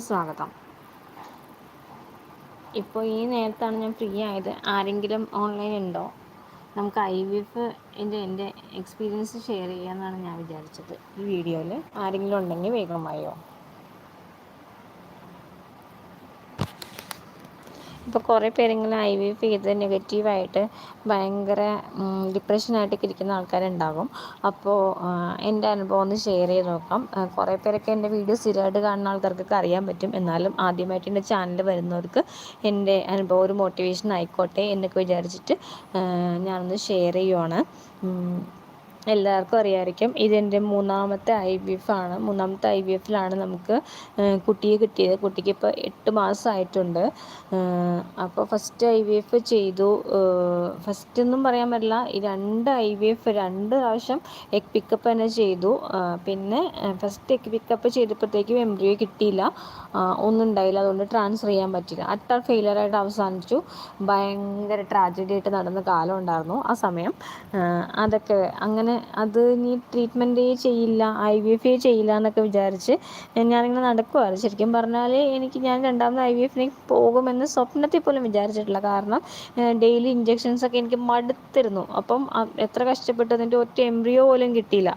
സ്വാഗതം. ഇപ്പോൾ ഈ നേരത്താണ് ഞാൻ ഫ്രീ ആയത്. ആരെങ്കിലും ഓൺലൈൻ ഉണ്ടോ? നമുക്ക് ഐ വി എഫ് എന്റെ എന്റെ എക്സ്പീരിയൻസ് ഷെയർ ചെയ്യാമെന്നാണ് ഞാൻ വിചാരിച്ചത്. ഈ വീഡിയോയിൽ ആരെങ്കിലും ഉണ്ടെങ്കിൽ വേഗം വേഗമായോ ഇപ്പോൾ കുറേ പേരെങ്കിലും ഐ വി എഫ് ചെയ്ത് നെഗറ്റീവായിട്ട് ഭയങ്കര ഡിപ്രഷനായിട്ടൊക്കെ ഇരിക്കുന്ന ആൾക്കാരുണ്ടാകും. അപ്പോൾ എന്റെ അനുഭവം ഒന്ന് ഷെയർ ചെയ്ത് നോക്കാം. കുറേ പേരൊക്കെ എന്റെ വീഡിയോ സ്ഥിരമായിട്ട് കാണുന്ന ആൾക്കാർക്കൊക്കെ അറിയാൻ പറ്റും. എന്നാലും ആദ്യമായിട്ട് എന്റെ ചാനൽ വരുന്നവർക്ക് എന്റെ അനുഭവം ഒരു മോട്ടിവേഷൻ ആയിക്കോട്ടെ എന്നൊക്കെ വിചാരിച്ചിട്ട് ഞാനൊന്ന് ഷെയർ ചെയ്യുവാണ്. എല്ലാവർക്കും അറിയാമായിരിക്കും ഇതെന്റെ മൂന്നാമത്തെ ഐ വി എഫ് ആണ്. മൂന്നാമത്തെ ഐ വി എഫിലാണ് നമുക്ക് കുട്ടിയെ കിട്ടിയത്. കുട്ടിക്ക് ഇപ്പോൾ എട്ട് മാസമായിട്ടുണ്ട് അപ്പോൾ ഫസ്റ്റ് ഐ വി എഫ് ചെയ്തു. ഫസ്റ്റ് ഒന്നും പറയാൻ പറ്റില്ല. ഈ രണ്ട് ഐ വി എഫ് രണ്ട് പ്രാവശ്യം എഗ് പിക്കപ്പ് തന്നെ ചെയ്തു. പിന്നെ ഫസ്റ്റ് എഗ് പിക്കപ്പ് ചെയ്തപ്പോഴത്തേക്കും എംബ്രിയോ കിട്ടിയില്ല. ഒന്നും ഉണ്ടായില്ല. അതുകൊണ്ട് ട്രാൻസ്ഫർ ചെയ്യാൻ പറ്റില്ല അട്ടർ ഫെയിലറായിട്ട് അവസാനിച്ചു. ഭയങ്കര ട്രാജഡി ആയിട്ട് നടന്ന കാലം ഉണ്ടായിരുന്നു ആ സമയം. അതൊക്കെ അങ്ങനെ അത് ഇനി ട്രീറ്റ്മെന്റേ ചെയ്യില്ല ഐ വി എഫ് ചെയ്യില്ല എന്നൊക്കെ വിചാരിച്ച് ഞാനിങ്ങനെ നടക്കുമായിരുന്നു ശരിക്കും പറഞ്ഞാൽ എനിക്ക് ഞാൻ രണ്ടാമത് ഐ വി എഫിലേക്ക് പോകുമെന്ന് സ്വപ്നത്തിൽ പോലും വിചാരിച്ചിട്ടില്ല. കാരണം ഡെയിലി ഇഞ്ചെക്ഷൻസൊക്കെ എനിക്ക് മടുത്തിരുന്നു. അപ്പം എത്ര കഷ്ടപ്പെട്ടു. അതിന്റെ ഒറ്റ എംബ്രിയോ പോലും കിട്ടിയില്ല.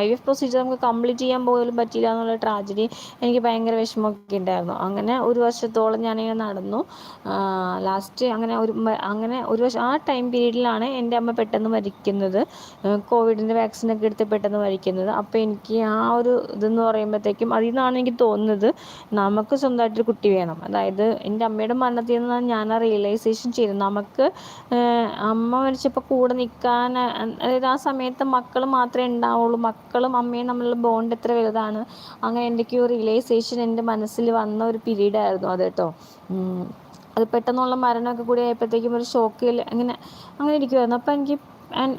ഐ വി എഫ് പ്രൊസീജിയർ നമുക്ക് കംപ്ലീറ്റ് ചെയ്യാൻ പോലും പറ്റിയില്ല എന്നുള്ള ട്രാജഡി എനിക്ക് ഭയങ്കര വിഷമമൊക്കെ ഉണ്ടായിരുന്നു. അങ്ങനെ ഒരു വർഷത്തോളം ഞാനിങ്ങനെ നടന്നു. ലാസ്റ്റ് അങ്ങനെ ഒരു അങ്ങനെ ഒരു വർഷം ആ ടൈം പീരീഡിലാണ് എന്റെ അമ്മ പെട്ടെന്ന് മരിക്കുന്നത്. കോവിഡ് കോവിഡിന്റെ വാക്സിനൊക്കെ എടുത്ത് പെട്ടെന്ന് മരിക്കുന്നത്. അപ്പോൾ എനിക്ക് ആ ഒരു ഇതെന്ന് പറയുമ്പോഴത്തേക്കും അതിൽ നിന്നാണ് എനിക്ക് തോന്നുന്നത് നമുക്ക് സ്വന്തമായിട്ടൊരു കുട്ടി വേണം. അതായത് എന്റെ അമ്മയുടെ മരണത്തിൽ നിന്നാണ് ഞാൻ ആ റിയലൈസേഷൻ ചെയ്തത് നമുക്ക് അമ്മ മരിച്ചപ്പോൾ കൂടെ നിൽക്കാൻ അതായത് ആ സമയത്ത് മക്കൾ മാത്രമേ ഉണ്ടാവുള്ളൂ. മക്കളും അമ്മയും നമ്മളുടെ ബോണ്ട് എത്ര വലുതാണ്? അങ്ങനെ എന്തൊക്കെയോ റിയലൈസേഷൻ എന്റെ മനസ്സിൽ വന്ന ഒരു പീരീഡ് ആയിരുന്നു അത് കേട്ടോ. അത് പെട്ടെന്നുള്ള മരണമൊക്കെ കൂടി ആയപ്പോഴത്തേക്കും ഒരു ഷോക്കിൽ അങ്ങനെ അങ്ങനെ ഇരിക്കുമായിരുന്നു അപ്പോൾ എനിക്ക്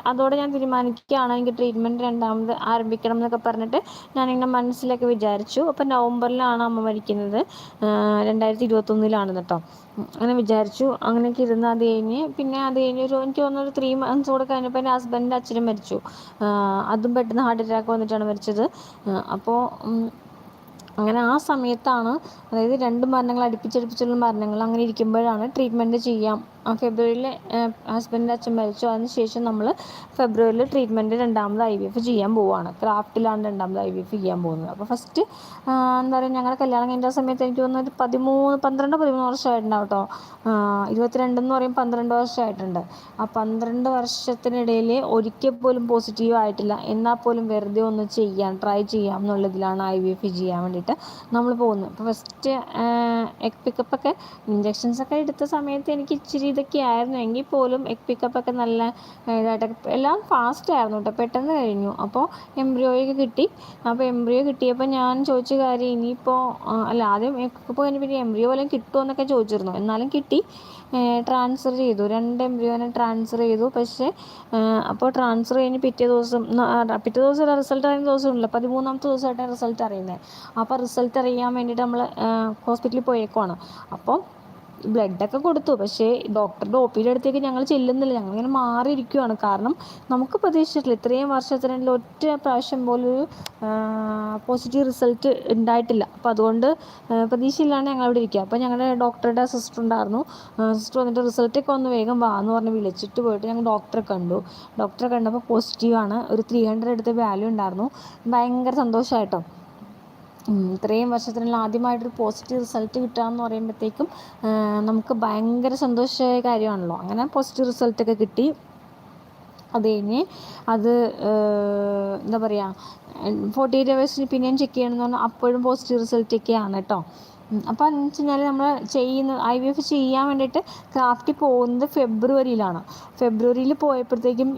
അതോടെ ഞാൻ തീരുമാനിക്കുകയാണ്. എനിക്ക് ട്രീറ്റ്മെന്റ് രണ്ടാമത് ആരംഭിക്കണം എന്നൊക്കെ പറഞ്ഞിട്ട് ഞാനിങ്ങനെ മനസ്സിലൊക്കെ വിചാരിച്ചു. അപ്പോൾ നവംബറിലാണ് അമ്മ മരിക്കുന്നത്. രണ്ടായിരത്തി ഇരുപത്തൊന്നിലാണ് കേട്ടോ അങ്ങനെ വിചാരിച്ചു. അങ്ങനെയൊക്കെ ഇരുന്ന് അത് കഴിഞ്ഞ് പിന്നെ അത് കഴിഞ്ഞ് ഒരു എനിക്ക് തോന്നുന്നു ഒരു ത്രീ മന്ത്സ് കൂടെ കഴിഞ്ഞപ്പോൾ എന്റെ ഹസ്ബൻഡിന്റെ അച്ഛനും മരിച്ചു. അതും പെട്ടെന്ന് ഹാർട്ട് അറ്റാക്ക് വന്നിട്ടാണ് മരിച്ചത്. അപ്പോൾ അങ്ങനെ ആ സമയത്താണ് അതായത് രണ്ട് മരണങ്ങൾ അടുപ്പിച്ചടുപ്പിച്ചുള്ള മരണങ്ങൾ അങ്ങനെ ഇരിക്കുമ്പോഴാണ് ട്രീറ്റ്മെന്റ് ചെയ്യാം. ആ ഫെബ്രുവരിയിൽ ഹസ്ബൻഡിന്റെ അച്ഛൻ മരിച്ചു. അതിന് ശേഷം നമ്മൾ ഫെബ്രുവരിയിൽ ട്രീറ്റ്മെന്റ് രണ്ടാമത് ഐ വി എഫ് ചെയ്യാൻ പോവുകയാണ് ക്രാഫ്റ്റിലാണ് രണ്ടാമത് ഐ വി എഫ് ചെയ്യാൻ പോകുന്നത്. അപ്പോൾ ഫസ്റ്റ് എന്താ പറയുക ഞങ്ങളുടെ കല്യാണം കഴിഞ്ഞ സമയത്ത് എനിക്ക് തോന്നുന്നു ഒരു പതിമൂന്ന് പന്ത്രണ്ട് പതിമൂന്ന് വർഷമായിട്ടുണ്ടാവും കേട്ടോ. ഇരുപത്തിരണ്ടെന്ന് പറയും പന്ത്രണ്ട് വർഷമായിട്ടുണ്ട്. ആ പന്ത്രണ്ട് വർഷത്തിനിടയിൽ ഒരിക്കൽ പോലും പോസിറ്റീവ് ആയിട്ടില്ല. എന്നാൽ പോലും വെറുതെ ഒന്ന് ചെയ്യാം ട്രൈ ചെയ്യാം എന്നുള്ളതിലാണ് ഐ വി എഫ് ചെയ്യാൻ വേണ്ടിയിട്ട് നമ്മൾ പോകുന്നത് ഇപ്പോൾ ഫസ്റ്റ് എഗ് പിക്കപ്പൊക്കെ ഇഞ്ചെക്ഷൻസൊക്കെ എടുത്ത സമയത്ത് എനിക്ക് ഇച്ചിരി ഇതൊക്കെ ആയിരുന്നു. എങ്കിൽ പോലും എഗ് പിക്കപ്പൊക്കെ നല്ല ഇതായിട്ടൊക്കെ എല്ലാം ഫാസ്റ്റ് ആയിരുന്നു കേട്ടോ. പെട്ടെന്ന് കഴിഞ്ഞു. അപ്പോൾ എംബ്രിയോയൊക്കെ കിട്ടി. അപ്പോൾ എംബ്രിയോ കിട്ടിയപ്പോൾ ഞാൻ ചോദിച്ച കാര്യം ഇനിയിപ്പോൾ അല്ല ആദ്യം എഗ് പിക്കപ്പ് കഴിഞ്ഞ് പിന്നെ എംബ്രിയോ വല്ലതും കിട്ടുമോ എന്നൊക്കെ ചോദിച്ചിരുന്നു. എന്നാലും കിട്ടി. ട്രാൻസ്ഫർ ചെയ്തു. രണ്ട് എംബ്രിയോനെ ട്രാൻസ്ഫർ ചെയ്തു. പക്ഷേ അപ്പോൾ ട്രാൻസ്ഫർ കഴിഞ്ഞ് പിറ്റേ ദിവസം പിറ്റേ ദിവസം റിസൾട്ട് അറിയുന്ന ദിവസമുണ്ടല്ലോ. പതിമൂന്നാമത്തെ ദിവസമായിട്ടാണ് റിസൾട്ട് അറിയുന്നത്. അപ്പോൾ റിസൾട്ട് അറിയാൻ വേണ്ടിയിട്ട് നമ്മൾ ഹോസ്പിറ്റലിൽ പോയേക്കുവാണ്. അപ്പം ബ്ലഡൊക്കെ കൊടുത്തു. പക്ഷേ ഡോക്ടറുടെ ഒ പിയുടെ അടുത്തേക്ക് ഞങ്ങൾ ചെല്ലുന്നില്ല. ഞങ്ങളിങ്ങനെ മാറിയിരിക്കുവാണ്. കാരണം നമുക്ക് പ്രതീക്ഷിച്ചിട്ടില്ല. ഇത്രയും വർഷത്തിനിടയിൽ ഒറ്റ പ്രാവശ്യം പോലൊരു പോസിറ്റീവ് റിസൾട്ട് ഉണ്ടായിട്ടില്ല. അപ്പോൾ അതുകൊണ്ട് പ്രതീക്ഷയില്ലാണ്ട് ഞങ്ങൾ അവിടെ ഇരിക്കുക. അപ്പോൾ ഞങ്ങളുടെ ഡോക്ടറുടെ സിസ്റ്റർ ഉണ്ടായിരുന്നു. സിസ്റ്റർ വന്നിട്ട് റിസൾട്ടൊക്കെ ഒന്ന് വേഗം വാ എന്ന് പറഞ്ഞ് വിളിച്ചിട്ട് പോയിട്ട് ഞങ്ങൾ ഡോക്ടറെ കണ്ടു. ഡോക്ടറെ കണ്ടപ്പോൾ പോസിറ്റീവാണ് ഒരു ത്രീ ഹൺഡ്രഡ് എടുത്ത വാല്യൂ ഉണ്ടായിരുന്നു. ഭയങ്കര സന്തോഷമായിട്ടോ ഇത്രയും വർഷത്തിനുള്ള ആദ്യമായിട്ടൊരു പോസിറ്റീവ് റിസൾട്ട് കിട്ടുക പറയുമ്പോഴത്തേക്കും നമുക്ക് ഭയങ്കര സന്തോഷമായ കാര്യമാണല്ലോ. അങ്ങനെ പോസിറ്റീവ് റിസൾട്ടൊക്കെ കിട്ടി. അത് കഴിഞ്ഞ് അത് എന്താ പറയുക ഫോർട്ടി എയ്റ്റ് അവേഴ്സിന് പിന്നെയും ചെക്ക് ചെയ്യണമെന്ന് പറഞ്ഞാൽ അപ്പോഴും പോസിറ്റീവ് റിസൾട്ടൊക്കെയാണ് കേട്ടോ. അപ്പോൾ എന്ന് വെച്ച് കഴിഞ്ഞാൽ നമ്മൾ ചെയ്യുന്ന ഐ വി എഫ് ചെയ്യാൻ വേണ്ടിയിട്ട് ക്രാഫ്റ്റിൽ പോകുന്നത് ഫെബ്രുവരിയിലാണ്. ഫെബ്രുവരിയിൽ പോയപ്പോഴത്തേക്കും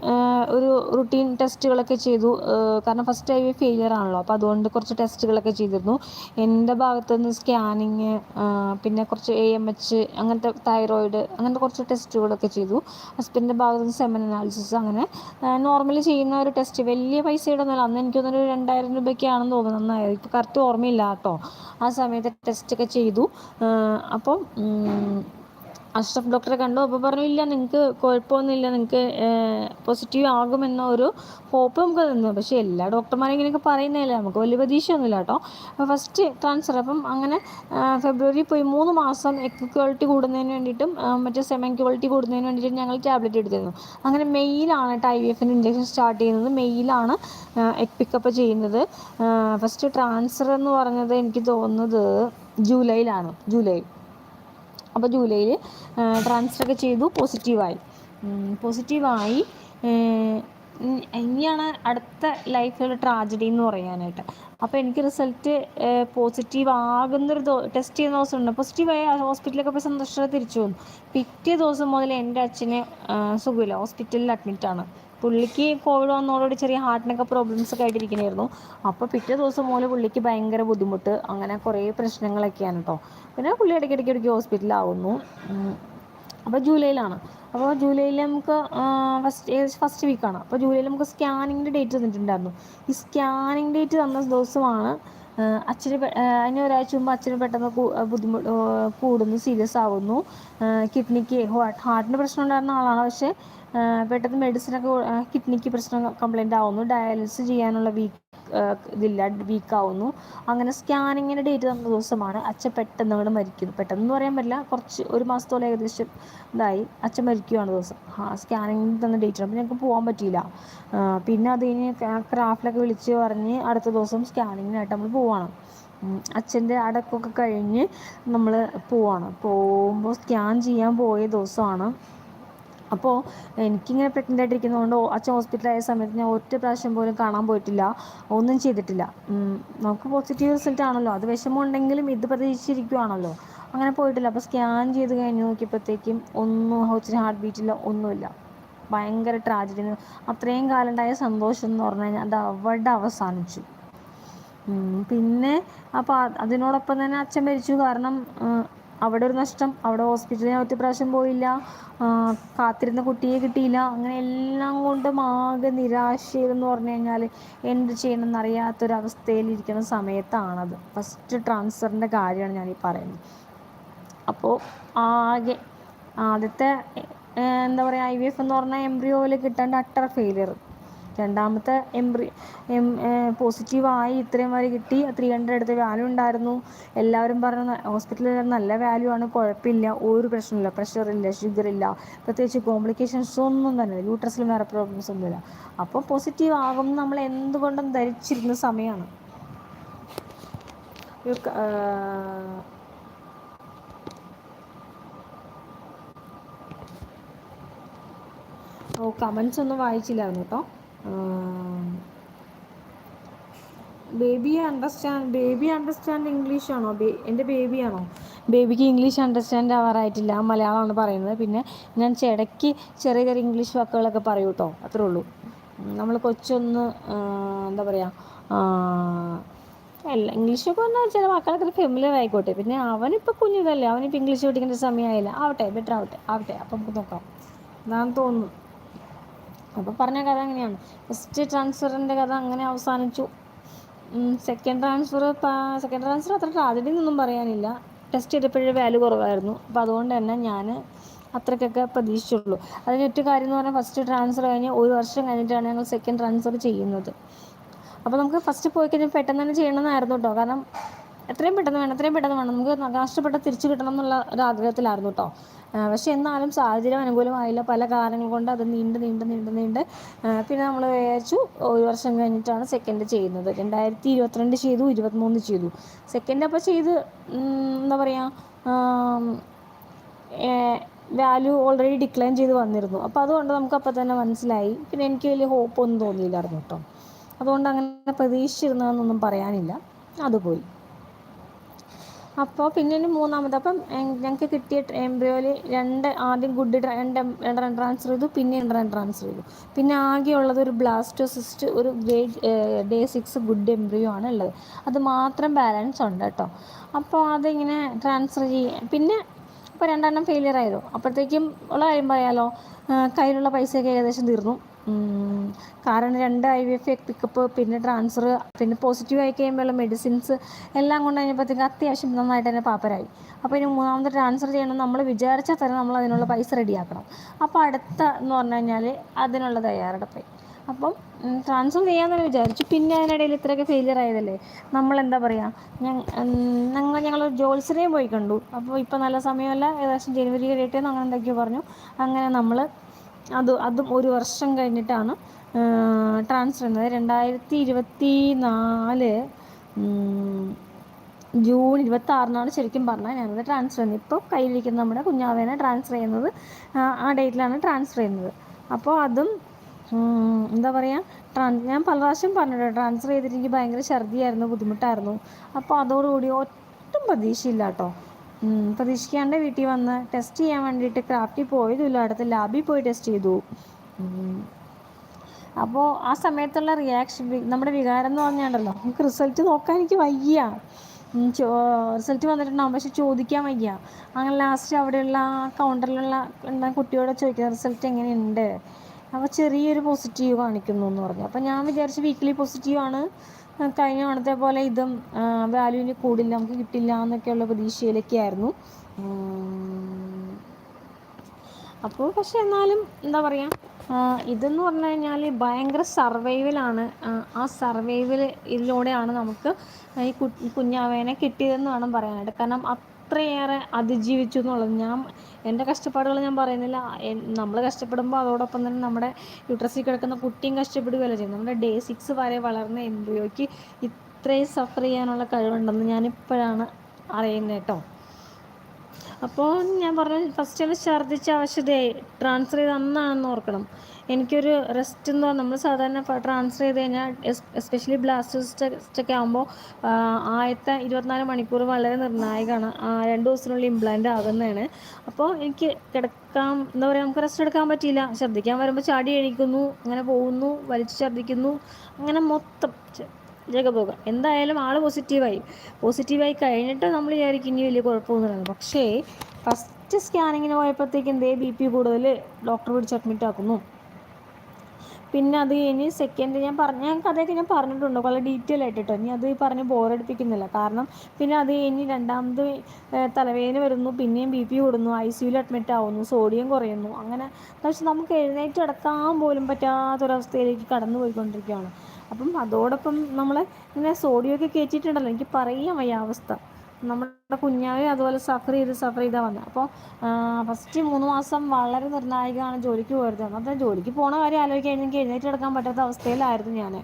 ഒരു റുട്ടീൻ ടെസ്റ്റുകളൊക്കെ ചെയ്തു. കാരണം first I V F failure ആണല്ലോ. അപ്പോൾ അതുകൊണ്ട് കുറച്ച് ടെസ്റ്റുകളൊക്കെ ചെയ്തിരുന്നു. എന്റെ ഭാഗത്തു നിന്ന് സ്കാനിങ് പിന്നെ കുറച്ച് എ എം എച്ച് അങ്ങനത്തെ തൈറോയിഡ് അങ്ങനത്തെ കുറച്ച് ടെസ്റ്റുകളൊക്കെ ചെയ്തു. ഹസ്ബൻഡിന്റെ ഭാഗത്തു നിന്ന് സെമൻ അനാലിസിസ് അങ്ങനെ നോർമലി ചെയ്യുന്ന ഒരു ടെസ്റ്റ് വലിയ പൈസയുടെ ഒന്നുമല്ല. അന്ന് എനിക്ക് തോന്നുന്നു രണ്ടായിരം രൂപയ്ക്കാണെന്ന് തോന്നുന്നു. നന്നായി ഇപ്പോൾ കറക്റ്റ് ഓർമ്മയില്ല കേട്ടോ. ആ സമയത്ത് ടെസ്റ്റ് ചെയ്തു. അപ്പം അഷ്റഫ് ഡോക്ടറെ കണ്ടു. അപ്പോൾ പറഞ്ഞു ഇല്ല നിങ്ങൾക്ക് കുഴപ്പമൊന്നുമില്ല. നിങ്ങൾക്ക് പോസിറ്റീവ് ആകുമെന്ന ഒരു ഹോപ്പ് നമുക്ക് തന്നു. പക്ഷേ എല്ലാ ഡോക്ടർമാരും ഇങ്ങനെയൊക്കെ പറയുന്നില്ല നമുക്ക് വലിയ പ്രതീക്ഷയൊന്നുമില്ല കേട്ടോ. അപ്പോൾ ഫസ്റ്റ് ട്രാൻസ്ഫർ അപ്പം അങ്ങനെ ഫെബ്രുവരി പോയി മൂന്ന് മാസം ക്വാളിറ്റി കൂടുന്നതിന് വേണ്ടിയിട്ടും മറ്റേ സെമൻ ക്വാളിറ്റി കൂടുന്നതിന് വേണ്ടിയിട്ടും ഞങ്ങൾ ടാബ്ലറ്റ് എടുത്തിരുന്നു. അങ്ങനെ മെയിലാണ് കേട്ടോ ഐ വി എഫിന്റെ ഇഞ്ചക്ഷൻ സ്റ്റാർട്ട് ചെയ്യുന്നത്. മെയിലാണ് എഗ് പിക്കപ്പ് ചെയ്യുന്നത്. ഫസ്റ്റ് ട്രാൻസ്ഫർ എന്ന് പറഞ്ഞത് എനിക്ക് തോന്നുന്നത് ജൂലൈയിലാണ്. ജൂലൈ. അപ്പോൾ ജൂലൈയിൽ ട്രാൻസ്ഫർ ചെയ്തു പോസിറ്റീവായി പോസിറ്റീവായി ഇനിയാണ് അടുത്ത ലൈഫിൽ ട്രാജഡി എന്ന് പറയാനായിട്ട്. അപ്പോൾ എനിക്ക് റിസൾട്ട് പോസിറ്റീവ് ആകുന്നൊരു ടെസ്റ്റ് ചെയ്യുന്ന ദിവസം ഉണ്ട്. പോസിറ്റീവായി ഹോസ്പിറ്റലിലൊക്കെ പോയി സന്തോഷത്തോടെ തിരിച്ചു വന്നു. പിറ്റേ ദിവസം മുതൽ എന്റെ അച്ഛന് സുഖമില്ല. ഹോസ്പിറ്റലിൽ അഡ്മിറ്റാണ് പുള്ളിക്ക് കോവിഡ് വന്നതോടുകൂടി ചെറിയ ഹാർട്ടിനൊക്കെ പ്രോബ്ലംസ് ഒക്കെ ആയിട്ടിരിക്കണമായിരുന്നു അപ്പോൾ പിറ്റേ ദിവസം മൂലം പുള്ളിക്ക് ഭയങ്കര ബുദ്ധിമുട്ട്. അങ്ങനെ കുറേ പ്രശ്നങ്ങളൊക്കെയാണ് കേട്ടോ പിന്നെ പുള്ളി ഇടയ്ക്കിടയ്ക്ക് ഇടയ്ക്ക് ഹോസ്പിറ്റലാവുന്നു അപ്പോൾ ജൂലൈയിലാണ്. അപ്പോൾ ജൂലൈയിൽ നമുക്ക് ഫസ്റ്റ് ഏകദേശം ഫസ്റ്റ് വീക്കാണ് അപ്പോൾ ജൂലൈയിൽ നമുക്ക് സ്കാനിങ്ങിന്റെ ഡേറ്റ് തന്നിട്ടുണ്ടായിരുന്നു. ഈ സ്കാനിങ് ഡേറ്റ് തന്ന ദിവസമാണ് അച്ഛന് അതിന് ഒരാഴ്ച മുമ്പ് അച്ഛന് പെട്ടെന്ന് ബുദ്ധിമുട്ട് കൂടുന്നു സീരിയസ് ആവുന്നു. കിഡ്നിക്ക് ഹാർട്ടിന് പ്രശ്നം ഉണ്ടായിരുന്ന ആളാണ്. പക്ഷേ പെട്ടെന്ന് മെഡിസിനൊക്കെ കിഡ്നിക്ക് പ്രശ്നം കംപ്ലൈന്റ് ആവുന്നു. ഡയാലിസിസ് ചെയ്യാനുള്ള വീക്ക് ഇതില്ല വീക്കാവുന്നു അങ്ങനെ സ്കാനിങ്ങിന്റെ ഡേറ്റ് തന്ന ദിവസമാണ് അച്ഛൻ പെട്ടെന്ന് അവിടെ മരിക്കുന്നു. പെട്ടെന്ന് പറയാൻ പറ്റില്ല. കുറച്ച് ഒരു മാസത്തോളം ഏകദേശം ഇതായി. അച്ഛൻ മരിക്കുകയാണ് ദിവസം. ആ സ്കാനിങ് തന്ന ഡേറ്റ് അപ്പോൾ ഞങ്ങൾക്ക് പോകാൻ പറ്റിയില്ല. പിന്നെ അത് കഴിഞ്ഞ് ക്രാഫ്റ്റിലൊക്കെ വിളിച്ച് പറഞ്ഞ് അടുത്ത ദിവസം സ്കാനിങ്ങിനായിട്ട് നമ്മൾ പോവാണ്. അച്ഛന്റെ അടക്കമൊക്കെ കഴിഞ്ഞ് നമ്മൾ പോവാണ്. പോകുമ്പോൾ സ്കാൻ ചെയ്യാൻ പോയ ദിവസമാണ്. അപ്പോൾ എനിക്കിങ്ങനെ പ്രഗ്നന്റ് ആയിട്ടിരിക്കുന്നതുകൊണ്ട് അച്ഛൻ ഹോസ്പിറ്റലായ സമയത്ത് ഞാൻ ഒറ്റ പ്രാവശ്യം പോലും കാണാൻ പോയിട്ടില്ല. ഒന്നും ചെയ്തിട്ടില്ല. നമുക്ക് പോസിറ്റീവ് റിസൾട്ട് ആണല്ലോ. അത് വിഷമമുണ്ടെങ്കിലും ഇത് പ്രതീക്ഷിച്ചിരിക്കുവാണല്ലോ. അങ്ങനെ പോയിട്ടില്ല. അപ്പോൾ സ്കാൻ ചെയ്ത് കഴിഞ്ഞ് നോക്കിയപ്പോഴത്തേക്കും ഒന്നും ഹോച്ചിന് ഹാർട്ട് ബീറ്റില്ല ഒന്നുമില്ല. ഭയങ്കര ട്രാജഡി അത്രയും കാലം ഉണ്ടായ സന്തോഷം എന്ന് പറഞ്ഞു കഴിഞ്ഞാൽ അത് അവിടെ അവസാനിച്ചു. പിന്നെ അപ്പോൾ അതിനോടൊപ്പം തന്നെ അച്ഛൻ മരിച്ചു. കാരണം അവിടെ ഒരു നഷ്ടം അവിടെ ഹോസ്പിറ്റലിൽ ഞാൻ ഒറ്റ പ്രാവശ്യം പോയില്ല കാത്തിരുന്ന കുട്ടിയെ കിട്ടിയില്ല. അങ്ങനെ എല്ലാം കൊണ്ടും ആകെ നിരാശയെന്ന് പറഞ്ഞു കഴിഞ്ഞാൽ എന്ത് ചെയ്യണമെന്ന് അറിയാത്തൊരവസ്ഥയിലിരിക്കുന്ന സമയത്താണത്. ഫസ്റ്റ് ട്രാൻസ്ഫറിന്റെ കാര്യമാണ് ഞാൻ ഈ പറയുന്നത്. അപ്പോൾ ആകെ ആദ്യത്തെ എന്താ പറയുക ഐ വി എഫ് എന്ന് പറഞ്ഞാൽ എംബ്രിയോയിൽ കിട്ടേണ്ട അട്ടർ ഫെയിലിയർ രണ്ടാമത്തെ എംബ്രി എം പോസിറ്റീവായി ഇത്രയും വരെ കിട്ടി. ത്രീ ഹൺഡ്രഡ് അടുത്ത് വാല്യൂ ഉണ്ടായിരുന്നു. എല്ലാവരും പറഞ്ഞു ഹോസ്പിറ്റലിൽ നല്ല വാല്യൂ ആണ് കുഴപ്പമില്ല ഒരു പ്രശ്നമില്ല പ്രഷറില്ല ഷുഗറില്ല പ്രത്യേകിച്ച് കോംപ്ലിക്കേഷൻസ് ഒന്നും തന്നെ യൂട്രസിൽ വേറെ പ്രോബ്ലംസ് ഒന്നുമില്ല അപ്പോൾ പോസിറ്റീവ് ആകും നമ്മൾ എന്തുകൊണ്ടും ധരിച്ചിരുന്ന സമയമാണ്. ഓ കമൻസ് ഒന്നും വായിച്ചില്ലായിരുന്നു കേട്ടോ. Baby understand baby understand English ആണോ? എന്റെ ബേബിയാണോ ബേബിക്ക് ഇംഗ്ലീഷ് അണ്ടർസ്റ്റാൻഡ് ആവാറായിട്ടില്ല. മലയാളമാണ് പറയുന്നത്. പിന്നെ ഞാൻ ചിടയ്ക്ക് ചെറിയ ചെറിയ ഇംഗ്ലീഷ് വാക്കുകളൊക്കെ പറയൂ കേട്ടോ അത്രേ ഉള്ളൂ. നമ്മൾ കൊച്ചൊന്ന് എന്താ പറയുക അല്ല ഇംഗ്ലീഷൊക്കെ പറഞ്ഞാൽ ചില വാക്കുകളൊക്കെ ഫെമിലിയർ ആയിക്കോട്ടെ. പിന്നെ അവനിപ്പോൾ കുഞ്ഞിതല്ലേ. അവനിപ്പോൾ ഇംഗ്ലീഷ് പഠിക്കേണ്ട സമയമായില്ല ആവട്ടെ ബെറ്റർ ആവട്ടെ ആവട്ടെ. അപ്പം നമുക്ക് നോക്കാം. എന്നാന്ന് തോന്നുന്നു. അപ്പോൾ പറഞ്ഞ കഥ അങ്ങനെയാണ്. ഫസ്റ്റ് ട്രാൻസ്ഫറിന്റെ കഥ അങ്ങനെ അവസാനിച്ചു. സെക്കൻഡ് ട്രാൻസ്ഫർ സെക്കൻഡ് ട്രാൻസ്ഫർ അത്ര ട്രാജഡി എന്നൊന്നും പറയാനില്ല. ടെസ്റ്റ് ചെയ്തപ്പോഴേ വാല്യൂ കുറവായിരുന്നു. അപ്പോൾ അതുകൊണ്ട് തന്നെ ഞാൻ അത്രയ്ക്കൊക്കെ പ്രതീക്ഷിച്ചുള്ളൂ. അതിന് ഒറ്റ കാര്യം എന്ന് പറഞ്ഞാൽ ഫസ്റ്റ് ട്രാൻസ്ഫർ കഴിഞ്ഞ് ഒരു വർഷം കഴിഞ്ഞിട്ടാണ് ഞങ്ങൾ സെക്കൻഡ് ട്രാൻസ്ഫർ ചെയ്യുന്നത്. അപ്പോൾ നമുക്ക് ഫസ്റ്റ് പോയി കഴിഞ്ഞാൽ പെട്ടെന്ന് തന്നെ ചെയ്യണമെന്നായിരുന്നു കേട്ടോ കാരണം എത്രയും പെട്ടെന്ന് വേണം എത്രയും പെട്ടെന്ന് വേണം. നമുക്ക് നഷ്ടപ്പെട്ട തിരിച്ചു കിട്ടണം എന്നുള്ള ഒരു ആഗ്രഹത്തിലായിരുന്നു കേട്ടോ പക്ഷെ എന്നാലും സാഹചര്യം അനുകൂലമായില്ല. പല കാരണങ്ങൾ കൊണ്ട് അത് നീണ്ട് നീണ്ട് നീണ്ട് നീണ്ട് പിന്നെ നമ്മൾ വിചാരിച്ചു ഒരു വർഷം കഴിഞ്ഞിട്ടാണ് സെക്കൻഡ് ചെയ്യുന്നത്. രണ്ടായിരത്തി ഇരുപത്തിരണ്ട് ചെയ്തു ഇരുപത്തിമൂന്ന് ചെയ്തു. സെക്കൻഡ് അപ്പോൾ ചെയ്ത് എന്താ പറയുക വാല്യൂ ഓൾറെഡി ഡിക്ലൈൻ ചെയ്ത് വന്നിരുന്നു. അപ്പോൾ അതുകൊണ്ട് നമുക്ക് അപ്പോൾ തന്നെ മനസ്സിലായി. പിന്നെ എനിക്ക് വലിയ ഹോപ്പ് ഒന്നും തോന്നിയില്ലായിരുന്നു കേട്ടോ അതുകൊണ്ട് അങ്ങനെ പ്രതീക്ഷിച്ചിരുന്നതെന്നൊന്നും പറയാനില്ല. അതുപോയി അപ്പോൾ പിന്നെ മൂന്നാമത് അപ്പം ഞങ്ങൾക്ക് കിട്ടിയ എംബ്രിയോയിൽ രണ്ട് ആദ്യം ഗുഡ് രണ്ട് രണ്ടെണ്ണം ട്രാൻസ്ഫർ ചെയ്തു പിന്നെ രണ്ടെണ്ണം ട്രാൻസ്ഫർ ചെയ്തു. പിന്നെ ആകെയുള്ളത് ഒരു ബ്ലാസ്റ്റോസിസ്റ്റ് ഒരു grade day six good embryo ആണ് ഉള്ളത്. അത് മാത്രം ബാലൻസ് ഉണ്ട് കേട്ടോ. അപ്പോൾ അതിങ്ങനെ ട്രാൻസ്ഫർ ചെയ്യാം പിന്നെ ഇപ്പോൾ രണ്ടെണ്ണം ഫെയിലിയർ ആയതോ. അപ്പോഴത്തേക്കും ഉള്ള കാര്യം പറയാലോ കയ്യിലുള്ള പൈസയൊക്കെ ഏകദേശം തീർന്നു. കാരണം രണ്ട് ഐ വി എഫ് പിക്കപ്പ് പിന്നെ ട്രാൻസ്ഫർ പിന്നെ പോസിറ്റീവ് ആയി കഴിയുമ്പോഴുള്ള മെഡിസിൻസ് എല്ലാം കൊണ്ട് കഴിഞ്ഞപ്പോഴത്തേക്കും അത്യാവശ്യം നന്നായിട്ട് തന്നെ പാപ്പരായി. അപ്പോൾ ഇനി മൂന്നാമത് ട്രാൻസ്ഫർ ചെയ്യണം നമ്മൾ വിചാരിച്ചാൽ തന്നെ നമ്മൾ അതിനുള്ള പൈസ റെഡിയാക്കണം അപ്പോൾ അടുത്ത എന്ന് പറഞ്ഞു കഴിഞ്ഞാൽ അതിനുള്ള തയ്യാറെടുപ്പായി അപ്പം ട്രാൻസ്ഫർ ചെയ്യാമെന്ന് വിചാരിച്ചു. പിന്നെ അതിനിടയിൽ ഇത്രയൊക്കെ ഫെയിലിയർ ആയതല്ലേ? നമ്മൾ എന്താ പറയുക ഞങ്ങൾ ഞങ്ങൾ ജോത്സ്യനെയും പോയി കണ്ടു. അപ്പോൾ ഇപ്പോൾ നല്ല സമയമല്ല. ഏകദേശം ജനുവരി കഴിയട്ടെ എന്ന് അങ്ങനെ എന്തൊക്കെയോ പറഞ്ഞു. അങ്ങനെ നമ്മൾ അത് അതും ഒരു വർഷം കഴിഞ്ഞിട്ടാണ് ട്രാൻസ്ഫർ ചെയ്യുന്നത്. രണ്ടായിരത്തി ഇരുപത്തി നാല് ജൂൺ ഇരുപത്തി ആറിനാണ് ശരിക്കും പറഞ്ഞാൽ ഞാനത് ട്രാൻസ്ഫർ ചെയ്യുന്നത്. ഇപ്പോൾ കയ്യിലിരിക്കുന്ന നമ്മുടെ കുഞ്ഞാവേനെ ട്രാൻസ്ഫർ ചെയ്യുന്നത് ആ ഡേറ്റിലാണ് ട്രാൻസ്ഫർ ചെയ്യുന്നത്. അപ്പോൾ അതും എന്താ പറയുക ട്രാൻ ഞാൻ പല പ്രാവശ്യം പറഞ്ഞിട്ടുണ്ട് ട്രാൻസ്ഫർ ചെയ്തിട്ട് എനിക്ക് ഭയങ്കര ഛർദിയായിരുന്നു ബുദ്ധിമുട്ടായിരുന്നു. അപ്പോൾ അതോടുകൂടി ഒട്ടും പ്രതീക്ഷയില്ല കേട്ടോ പ്രതീക്ഷിക്കാണ്ട് വീട്ടിൽ വന്ന് ടെസ്റ്റ് ചെയ്യാൻ വേണ്ടിയിട്ട് ക്രാഫ്റ്റിൽ പോയതുമില്ല അടുത്ത ലാബിൽ പോയി ടെസ്റ്റ് ചെയ്തു. അപ്പോൾ ആ സമയത്തുള്ള റിയാക്ഷൻ നമ്മുടെ വികാരം എന്ന് പറഞ്ഞാണ്ടല്ലോ നമുക്ക് റിസൾട്ട് നോക്കാൻ എനിക്ക് വയ്യ. റിസൾട്ട് വന്നിട്ടുണ്ടാവും പക്ഷെ ചോദിക്കാൻ വയ്യ. അങ്ങനെ ലാസ്റ്റ് അവിടെയുള്ള കൗണ്ടറിലുള്ള എന്താ കുട്ടിയോട് ചോദിക്കുക റിസൾട്ട് എങ്ങനെയുണ്ട്? അപ്പോൾ ചെറിയൊരു പോസിറ്റീവ് കാണിക്കുന്നു എന്ന് പറഞ്ഞു. അപ്പോൾ ഞാൻ വിചാരിച്ചു വീക്കിലി പോസിറ്റീവ് ആണ്. കഴിഞ്ഞ തവണത്തെ പോലെ ഇതും വാല്യൂവിന് കൂടില്ല നമുക്ക് കിട്ടില്ല എന്നൊക്കെയുള്ള പ്രതീക്ഷയിലൊക്കെ ആയിരുന്നു അപ്പോൾ പക്ഷെ എന്നാലും എന്താ പറയുക ഇതെന്ന് പറഞ്ഞു കഴിഞ്ഞാൽ ഭയങ്കര സർവൈവലാണ് ആ സർവൈവൽ ഇതിലൂടെയാണ് നമുക്ക് ഈ കുഞ്ഞാവേനെ കിട്ടിയതെന്ന് വേണം പറയാനായിട്ട് കാരണം അത്രയേറെ അതിജീവിച്ചു എന്നുള്ളത് ഞാൻ എന്റെ കഷ്ടപ്പാടുകൾ ഞാൻ പറയുന്നില്ല. നമ്മൾ കഷ്ടപ്പെടുമ്പോൾ അതോടൊപ്പം തന്നെ നമ്മുടെ യൂട്രസിൽ കിടക്കുന്ന കുട്ടിയും കഷ്ടപ്പെടുകയല്ല ചെയ്യും നമ്മുടെ ഡേ സിക്സ് വരെ വളർന്ന എംബ്രിയോയ്ക്ക് ഇത്രയും സഫർ ചെയ്യാനുള്ള കഴിവുണ്ടെന്ന് ഞാനിപ്പോഴാണ് അറിയുന്നത് കേട്ടോ അപ്പോൾ ഞാൻ പറഞ്ഞു ഫസ്റ്റ് ഒന്ന് ഛർദ്ദിച്ച ആവശ്യതയായി ട്രാൻസ്ഫർ ചെയ്ത് അന്നാണെന്ന് ഓർക്കണം. എനിക്കൊരു റെസ്റ്റ് എന്ന് നമ്മൾ സാധാരണ ട്രാൻസ്ഫർ ചെയ്ത് കഴിഞ്ഞാൽ എസ്പെഷ്യലി ബ്ലാസ്റ്റേഴ്സ് ഒക്കെ ആകുമ്പോൾ ആദ്യത്തെ ഇരുപത്തിനാല് മണിക്കൂർ വളരെ നിർണായകമാണ്. ആ രണ്ട് ദിവസത്തിനുള്ളിൽ ഇംപ്ലാന്റ് ആകുന്നതാണ്. അപ്പോൾ എനിക്ക് കിടക്കാം എന്താ പറയുക നമുക്ക് റെസ്റ്റ് എടുക്കാൻ പറ്റിയില്ല. ഛർദ്ദിക്കാൻ വരുമ്പോൾ ചാടി എഴുതിക്കുന്നു അങ്ങനെ പോകുന്നു വലിച്ചു ഛർദ്ദിക്കുന്നു. അങ്ങനെ മൊത്തം ജഗപോക എന്തായാലും ആൾ പോസിറ്റീവായി പോസിറ്റീവായി കഴിഞ്ഞിട്ട് നമ്മൾ വിചാരിക്കും ഇനി വലിയ കുഴപ്പമൊന്നുമില്ല പക്ഷേ ഫസ്റ്റ് സ്കാനിങ്ങിന് പോയപ്പോഴത്തേക്കും എന്തേ ബി പി കൂടുതൽ ഡോക്ടർ പിടിച്ച് അഡ്മിറ്റ് ആക്കുന്നു. പിന്നെ അത് കഴിഞ്ഞ് സെക്കൻഡ് ഞാൻ പറഞ്ഞ ഞാൻ കഥയൊക്കെ ഞാൻ പറഞ്ഞിട്ടുണ്ട്. വളരെ ഡീറ്റെയിൽ ആയിട്ട് ഇനി അത് പറഞ്ഞ് ബോറടിപ്പിക്കുന്നില്ല കാരണം പിന്നെ അത് കഴിഞ്ഞ് രണ്ടാമത് തലവേദന വരുന്നു. പിന്നെയും ബി പി കൂടുന്നു. ഐ സിയുയിൽ അഡ്മിറ്റ് ആവുന്നു. സോഡിയം കുറയുന്നു. അങ്ങനെ എന്ന് വെച്ചാൽ നമുക്ക് എഴുന്നേറ്റ് കിടക്കാൻ പോലും പറ്റാത്തൊരവസ്ഥയിലേക്ക് കടന്നു പോയിക്കൊണ്ടിരിക്കുകയാണ് അപ്പം അതോടൊപ്പം നമ്മൾ ഇങ്ങനെ സോഡിയമൊക്കെ കയറ്റിയിട്ടുണ്ടല്ലോ എനിക്ക് പറയാൻ വയ്യ അവസ്ഥ. നമ്മുടെ കുഞ്ഞാവെ അതുപോലെ സഫർ ചെയ്ത് സഫർ ചെയ്താൽ വന്നത് അപ്പോൾ ഫസ്റ്റ് മൂന്ന് മാസം വളരെ നിർണായകമാണ് ജോലിക്ക് പോയത്. അന്നത്തെ ജോലിക്ക് പോണ കാര്യം ആലോചിക്കാൻ എനിക്ക് എഴുന്നേറ്റ് എടുക്കാൻ പറ്റാത്ത അവസ്ഥയിലായിരുന്നു ഞാൻ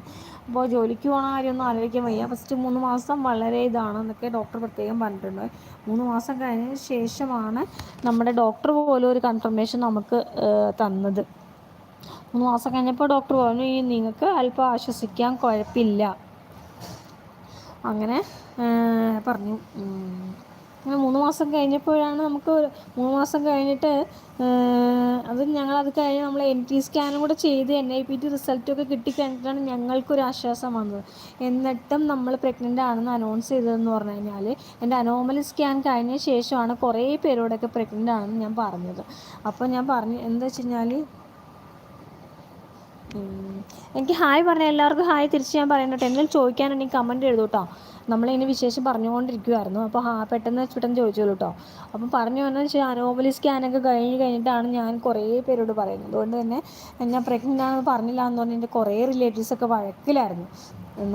അപ്പോൾ ജോലിക്ക് പോണ കാര്യമൊന്നും ആലോചിക്കാൻ വയ്യ. ഫസ്റ്റ് മൂന്ന് മാസം വളരെ ഇതാണ് എന്നൊക്കെ ഡോക്ടർ പ്രത്യേകം പറഞ്ഞിട്ടുണ്ട്. മൂന്ന് മാസം കഴിഞ്ഞതിന് ശേഷമാണ് നമ്മുടെ ഡോക്ടർ പോലും ഒരു കൺഫർമേഷൻ നമുക്ക് തന്നത്. മൂന്ന് മാസം കഴിഞ്ഞപ്പോൾ ഡോക്ടർ പറഞ്ഞു ഈ നിങ്ങൾക്ക് അല്പം ആശ്വസിക്കാൻ കുഴപ്പമില്ല. അങ്ങനെ പറഞ്ഞു. അങ്ങനെ മൂന്ന് മാസം കഴിഞ്ഞപ്പോഴാണ് നമുക്ക് മൂന്ന് മാസം കഴിഞ്ഞിട്ട് അത് ഞങ്ങളത് കഴിഞ്ഞ് നമ്മൾ എൻ ടി സ്കാനും കൂടെ ചെയ്ത് എൻ ഐ പി ടി റിസൾട്ടൊക്കെ കിട്ടിക്കഴിഞ്ഞിട്ടാണ് ഞങ്ങൾക്കൊരു ആശ്വാസം വന്നത്. എന്നിട്ടും നമ്മൾ പ്രഗ്നന്റ് ആണെന്ന് അനൗൺസ് ചെയ്തതെന്ന് പറഞ്ഞു കഴിഞ്ഞാൽ എന്റെ അനോമലി സ്കാൻ കഴിഞ്ഞ ശേഷമാണ് കുറേ പേരോടൊക്കെ പ്രഗ്നന്റ് ആണെന്ന് ഞാൻ പറഞ്ഞത്. അപ്പോൾ ഞാൻ പറഞ്ഞു എന്താ വെച്ച് കഴിഞ്ഞാൽ എനിക്ക് ഹായ് പറഞ്ഞ എല്ലാവർക്കും ഹായ് തിരിച്ച് ഞാൻ പറയുന്നുണ്ട് എന്തെങ്കിലും ചോദിക്കാനുണ്ടെങ്കിൽ കമന്റ് എഴുതൂ കേട്ടോ. നമ്മളിങ്ങനെ വിശേഷം പറഞ്ഞുകൊണ്ടിരിക്കുമായിരുന്നു അപ്പോൾ ഹാ പെട്ടെന്ന് പെട്ടെന്ന് ചോദിച്ചോളൂ കേട്ടോ. അപ്പം പറഞ്ഞു വന്നത് വെച്ചാൽ അനോബലി സ്കാനൊക്കെ കഴിഞ്ഞ് കഴിഞ്ഞിട്ടാണ് ഞാൻ കുറേ പേരോട് പറയുന്നത്. അതുകൊണ്ട് തന്നെ ഞാൻ പ്രഗ്നന്റ് ആണെന്ന് പറഞ്ഞില്ല എന്ന് പറഞ്ഞ് എന്റെ കുറേ റിലേറ്റീവ്സൊക്കെ വഴക്കിലായിരുന്നു.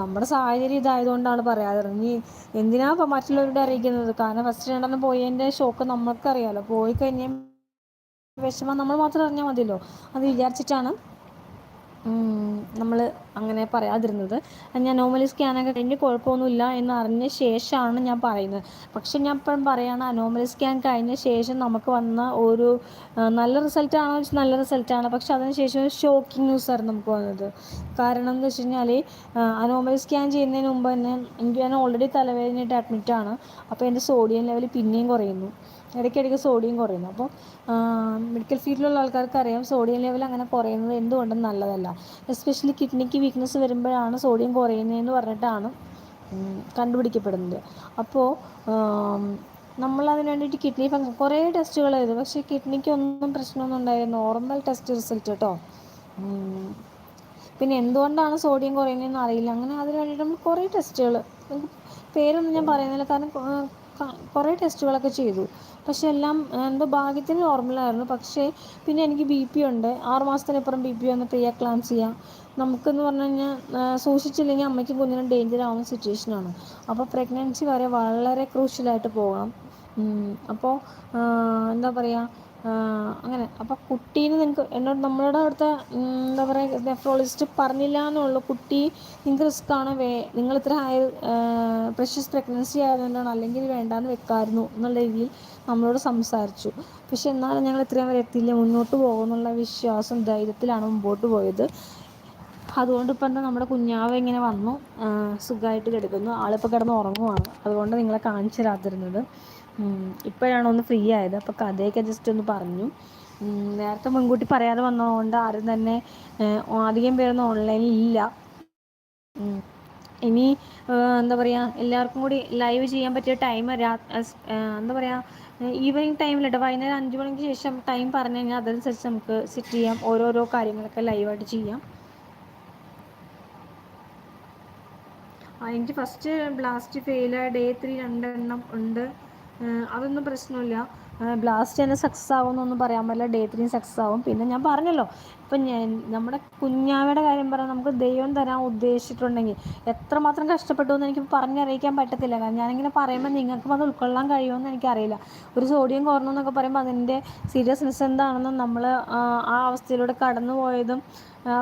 നമ്മുടെ സാഹചര്യം ഇതായതുകൊണ്ടാണ് പറയാതെ ഇനി എന്തിനാ ഇപ്പം മറ്റുള്ളവരോട് അറിയിക്കുന്നത്? കാരണം ഫസ്റ്റ് രണ്ടെണ്ണം പോയതിന്റെ ഷോക്ക് നമുക്കറിയാമല്ലോ പോയി കഴിഞ്ഞാൽ വിഷമം നമ്മൾ മാത്രം അറിഞ്ഞാൽ മതിയല്ലോ. അത് വിചാരിച്ചിട്ടാണ് നമ്മൾ അങ്ങനെ പറയാതിരുന്നത്. ഞാൻ അനോമലി സ്കാനൊക്കെ കഴിഞ്ഞ് കുഴപ്പമൊന്നുമില്ല എന്ന് അറിഞ്ഞ ശേഷമാണ് ഞാൻ പറയുന്നത്. പക്ഷെ ഞാൻ ഇപ്പം പറയുകയാണ് അനോമലി സ്കാൻ കഴിഞ്ഞ ശേഷം നമുക്ക് വന്ന ഒരു നല്ല റിസൾട്ടാണോ വെച്ചാൽ നല്ല റിസൾട്ടാണ് പക്ഷെ അതിന് ശേഷം ഒരു ഷോക്കിംഗ് ന്യൂസായിരുന്നു നമുക്ക് വന്നത്. കാരണം എന്ന് വെച്ച് കഴിഞ്ഞാൽ അനോമലി സ്കാൻ ചെയ്യുന്നതിന് മുമ്പ് തന്നെ എനിക്ക് ഞാൻ ഓൾറെഡി തലവേദനയായിട്ട് അഡ്മിറ്റാണ് അപ്പോൾ എന്റെ സോഡിയം ലെവൽ പിന്നെയും കുറയുന്നു. ഇടയ്ക്കിടയ്ക്ക് സോഡിയം കുറയുന്നു. അപ്പോൾ മെഡിക്കൽ ഫീൽഡിലുള്ള ആൾക്കാർക്ക് അറിയാം സോഡിയം ലെവൽ അങ്ങനെ കുറയുന്നത് എന്തുകൊണ്ടും നല്ലതല്ല. എസ്പെഷ്യലി കിഡ്നിക്ക് വീക്ക്നെസ് വരുമ്പോഴാണ് സോഡിയം കുറയുന്നതെന്ന് പറഞ്ഞിട്ടാണ് കണ്ടുപിടിക്കപ്പെടുന്നത്. അപ്പോൾ നമ്മൾ അതിന് വേണ്ടിയിട്ട് കിഡ്നി ഫംഗ്ഷൻ കുറേ ടെസ്റ്റുകൾ ചെയ്തു പക്ഷേ കിഡ്നിക്ക് ഒന്നും പ്രശ്നമൊന്നും ഉണ്ടായിരുന്നു നോർമൽ ടെസ്റ്റ് റിസൾട്ട് കേട്ടോ പിന്നെ എന്തുകൊണ്ടാണ് സോഡിയം കുറയുന്നതെന്ന് അറിയില്ല. അങ്ങനെ അതിന് വേണ്ടിയിട്ട് നമ്മൾ കുറേ ടെസ്റ്റുകൾ പേരൊന്നും ഞാൻ പറയുന്നില്ല. കാരണം കുറേ ടെസ്റ്റുകളൊക്കെ ചെയ്തു. പക്ഷെ എല്ലാം എന്തോ ഭാഗ്യത്തിന് നോർമലായിരുന്നു. പക്ഷേ പിന്നെ എനിക്ക് ബി പി ഉണ്ട്. ആറ് മാസത്തിനപ്പുറം ബി പി വന്ന് പ്രീ ക്ലാൻസിയ നമുക്കെന്ന് പറഞ്ഞു കഴിഞ്ഞാൽ സൂക്ഷിച്ചില്ലെങ്കിൽ അമ്മയ്ക്കും കുഞ്ഞിനും ഡേഞ്ചർ ആവുന്ന സിറ്റുവേഷനാണ് അപ്പോൾ പ്രഗ്നൻസി വരെ വളരെ ക്രൂഷ്യലായിട്ട് പോകണം. അപ്പോൾ എന്താ പറയുക അങ്ങനെ. അപ്പോൾ കുട്ടീനെ നിങ്ങൾക്ക് എന്നോട് നമ്മളുടെ അവിടുത്തെ എന്താ പറയുക നെഫ്രോളജിസ്റ്റ് പറഞ്ഞില്ല എന്നുള്ളൂ കുട്ടി നിങ്ങൾക്ക് റിസ്ക് ആണ്. വേ നിങ്ങൾ ഇത്ര ആയ പ്രഷ്യസ് പ്രഗ്നൻസി ആയതുകൊണ്ടാണ് അല്ലെങ്കിൽ വേണ്ടാന്ന് വെക്കാമായിരുന്നു എന്നുള്ള രീതിയിൽ നമ്മളോട് സംസാരിച്ചു. പക്ഷെ എന്നാലും ഞങ്ങൾ ഇത്രയും വരെ എത്തിയില്ല. മുന്നോട്ട് പോകുമെന്നുള്ള വിശ്വാസം ധൈര്യത്തിലാണ് മുമ്പോട്ട് പോയത്. അതുകൊണ്ട് ഇപ്പം എന്താ നമ്മുടെ കുഞ്ഞാവ് ഇങ്ങനെ വന്നു. സുഖമായിട്ട് കിടക്കുന്നു. ആളിപ്പോൾ കിടന്ന് ഉറങ്ങുവാണ്. അതുകൊണ്ട് നിങ്ങളെ കാണിച്ചു തരാതിരുന്നത്. ഇപ്പോഴാണ് ഒന്ന് ഫ്രീ ആയത്. അപ്പോൾ കഥയൊക്കെ ജസ്റ്റ് ഒന്ന് പറഞ്ഞു. നേരത്തെ മുൻകൂട്ടി പറയാതെ വന്നതുകൊണ്ട് ആരും തന്നെ അധികം പേരൊന്നും ഓൺലൈനിൽ ഇല്ല. ഇനി എന്താ പറയുക എല്ലാവർക്കും കൂടി ലൈവ് ചെയ്യാൻ പറ്റിയ ടൈം എന്താ പറയുക ഈവനിങ് ടൈമിലിട്ട് വൈകുന്നേരം അഞ്ച് മണിക്ക് ശേഷം ടൈം പറഞ്ഞു കഴിഞ്ഞാൽ അതനുസരിച്ച് നമുക്ക് സെറ്റ് ചെയ്യാം. ഓരോരോ കാര്യങ്ങളൊക്കെ ലൈവായിട്ട് ചെയ്യാം. എനിക്ക് ഫസ്റ്റ് ബ്ലാസ്റ്റ് ഫെയിലായ ഡേ ത്രീ രണ്ടെണ്ണം ഉണ്ട്. അതൊന്നും പ്രശ്നമില്ല. ബ്ലാസ്റ്റ് തന്നെ സക്സസ് ആവുമെന്നൊന്നും പറയാൻ പറ്റില്ല. ഡേ ത്രീ സക്സസ് ആവും. പിന്നെ ഞാൻ പറഞ്ഞല്ലോ ഇപ്പം ഞാൻ നമ്മുടെ കുഞ്ഞാവയുടെ കാര്യം പറയാം നമുക്ക് ദൈവം തരാൻ ഉദ്ദേശിച്ചിട്ടുണ്ടെങ്കിൽ എത്രമാത്രം കഷ്ടപ്പെട്ടു എന്ന് എനിക്ക് പറഞ്ഞറിയിക്കാൻ പറ്റത്തില്ല. കാരണം ഞാനിങ്ങനെ പറയുമ്പോൾ നിങ്ങൾക്കും അത് ഉൾക്കൊള്ളാൻ കഴിയുമെന്ന് എനിക്കറിയില്ല. ഒരു സോഡിയം കുറഞ്ഞു എന്നൊക്കെ പറയുമ്പോൾ അതിന്റെ സീരിയസ്നെസ് എന്താണെന്നും നമ്മൾ ആ അവസ്ഥയിലൂടെ കടന്നു പോയതും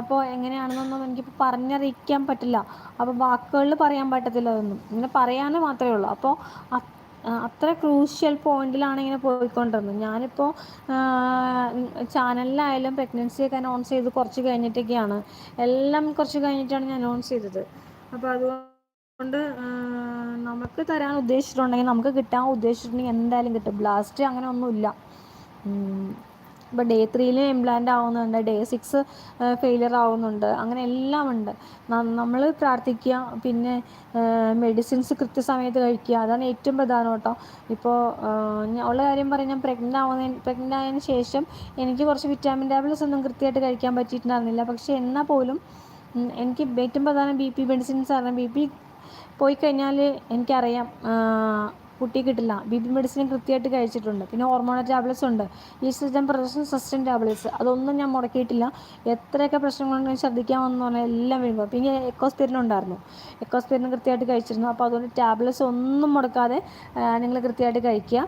അപ്പോൾ എങ്ങനെയാണെന്നൊന്നും എനിക്കിപ്പോൾ പറഞ്ഞറിയിക്കാൻ പറ്റില്ല. അപ്പോൾ വാക്കുകളിൽ പറയാൻ പറ്റത്തില്ല അതൊന്നും. ഇങ്ങനെ പറയാനേ മാത്രമേ ഉള്ളൂ. അപ്പോൾ അത്ര ക്രൂഷ്യൽ പോയിന്റിലാണ് ഇങ്ങനെ പോയിക്കൊണ്ടിരുന്നത്. ഞാനിപ്പോൾ ചാനലിലായാലും പ്രഗ്നൻസിയൊക്കെ അനൗൺസ് ചെയ്ത് കുറച്ച് കഴിഞ്ഞിട്ടൊക്കെയാണ്. എല്ലാം കുറച്ച് കഴിഞ്ഞിട്ടാണ് ഞാൻ അനൗൺസ് ചെയ്തത്. അപ്പോൾ അതുകൊണ്ട് നമുക്ക് തരാൻ ഉദ്ദേശിച്ചിട്ടുണ്ടെങ്കിൽ നമുക്ക് കിട്ടാൻ ഉദ്ദേശിച്ചിട്ടുണ്ടെങ്കിൽ എന്തായാലും കിട്ടും. ബ്ലാസ്റ്റ് അങ്ങനെ ഒന്നുമില്ല. ഇപ്പോൾ ഡേ ത്രീയിൽ ഇംപ്ലാന്റ് ആവുന്നുണ്ട് ഡേ സിക്സ് ഫെയിലിയർ ആവുന്നുണ്ട് അങ്ങനെ എല്ലാം ഉണ്ട്. നമ്മൾ പ്രാർത്ഥിക്കുക പിന്നെ മെഡിസിൻസ് കൃത്യസമയത്ത് കഴിക്കുക അതാണ് ഏറ്റവും പ്രധാനം കേട്ടോ. ഇപ്പോൾ ഉള്ള കാര്യം പറഞ്ഞാൽ ഞാൻ പ്രഗ്നന്റ് ആവുന്നതിന് പ്രഗ്നന്റ് ആയതിനു ശേഷം എനിക്ക് കുറച്ച് വിറ്റാമിൻ ടാബ്ലറ്റ്സ് ഒന്നും കൃത്യമായിട്ട് കഴിക്കാൻ പറ്റിയിട്ടുണ്ടായിരുന്നില്ല. പക്ഷേ എന്നാൽ പോലും എനിക്ക് ഏറ്റവും പ്രധാനം ബി പി മെഡിസിൻസ് ആണ്. ബി പി പോയി കഴിഞ്ഞാൽ എനിക്കറിയാം കുട്ടി കിട്ടില്ല. ബി പി മെഡിസിൻ കൃത്യമായിട്ട് കഴിച്ചിട്ടുണ്ട്. പിന്നെ ഹോർമോണൽ ടാബ്ലറ്റ്സ് ഉണ്ട്. ഈ സിസ്റ്റം പ്രശ്നം സസ്റ്റൻ ടാബ്ലറ്റ്സ് അതൊന്നും ഞാൻ മുടക്കിയിട്ടില്ല. എത്രയൊക്കെ പ്രശ്നങ്ങളുണ്ടെങ്കിൽ ശ്രദ്ധിക്കാമെന്ന് പറഞ്ഞാൽ എല്ലാം വീഴുമ്പോൾ പിന്നെ എക്കോസ്പിരിൻ ഉണ്ടായിരുന്നു. എക്കോസ്പിരിൻ കൃത്യമായിട്ട് കഴിച്ചിരുന്നു. അപ്പോൾ അതുകൊണ്ട് ടാബ്ലറ്റ്സ് ഒന്നും മുടക്കാതെ നിങ്ങൾ കൃത്യമായിട്ട് കഴിക്കുക.